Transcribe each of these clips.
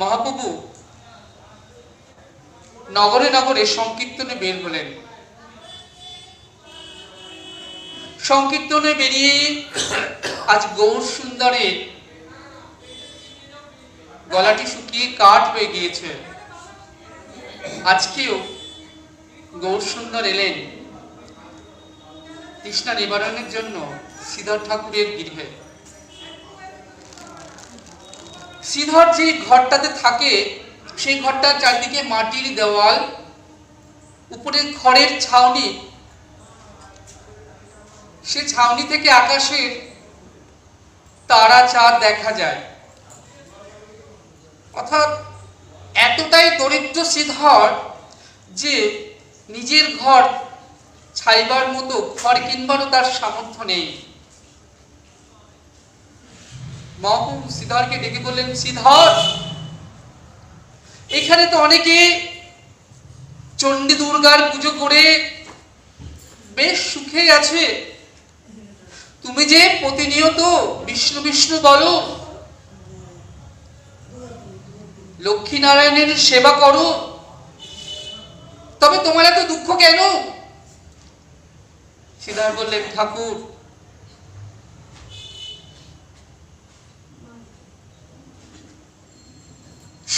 মহাপ্রভু নগরে নগরে সংকীর্তনে বের হলেন। সংকীর্তনে বেরিয়ে আজ গৌর সুন্দরের গলাটি শুকিয়ে কাঠ হয়ে গিয়েছে। আজকেও গৌর সুন্দর এলেন। তৃষ্ণা নিবারণের জন্য শ্রীধর ঠাকুরের গৃহে। শ্রীধর যে ঘরটাতে থাকে, সেই ঘরটার চারদিকে মাটির দেওয়াল, উপরে খড়ের ছাউনি। সে ছাউনি থেকে আকাশের তারা চাঁদ দেখা যায়। অর্থাৎ এতটাই দরিদ্র শ্রীধর যে নিজের ঘর ছাইবার মতো, ঘর কিনবারও তার সামর্থ্য নেই। মহাপ্রভু শ্রীধরকে ডেকে বললেন শ্রীধর এখানে তো অনেকে চণ্ডী দুর্গার পুজো করে বেশ সুখে আছে। তুমি যে প্রতিনিয়ত বিষ্ণু বিষ্ণু বলো লক্ষ্মী নারায়ণের সেবা করো, তবে তোমার এত দুঃখ কেন? শ্রীধর বললেন, ঠাকুর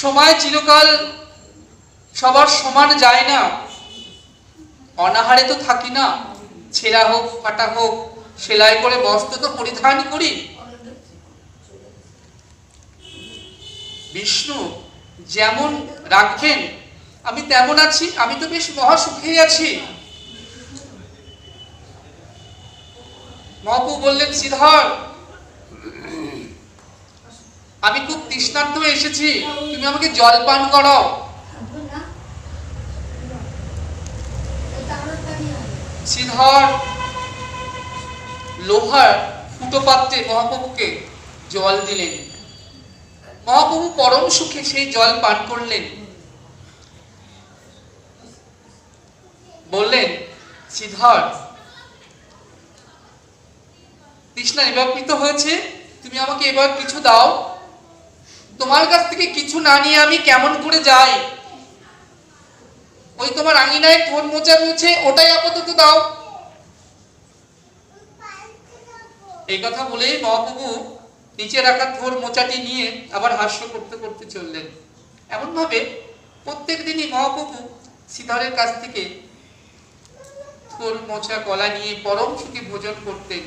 সময় চিরকাল সবার সমান যায় না। অনাহারে তো থাকি না। ছেঁড়া হোক, ফাটা হোক, সেলাই করে বস্ত্র তো পরিধান করি। বিষ্ণু যেমন রাখবেন আমি তেমন আছি, আমি তো বেশ মহা সুখেই আছি। মহাপু বললেন শ্রীধর আমি খুব তৃষ্ণার্ত হয়ে এসেছি। তুমি আমাকে জল পান করাও। শ্রীধর লোহার ফুটো পাত্রে মহাপ্রভুকে জল দিলেন। মহাপ্রভু পরম সুখে সেই জল পান করলেন। বললেন শ্রীধর তৃষ্ণা নিবাপিত হয়েছে, তুমি আমাকে এবার কিছু দাও। তোমার কাছ থেকে কিছু না নিয়ে আমি কেমন করে যাই? ওই তোমার আঙিনায় ফোন মোচা রয়েছে, ওটাই আপাতত দাও। এই কথা বলেই মহাপ্রভু নিচে রাখা থোর মোচাটি নিয়ে আবার হাস্য করতে করতে চললেন। এমন ভাবে প্রত্যেক দিনই মহাপ্রভু শ্রীধরের কাছ থেকে থোর মোচা কলা নিয়ে পরম সুখে ভোজন করতেন।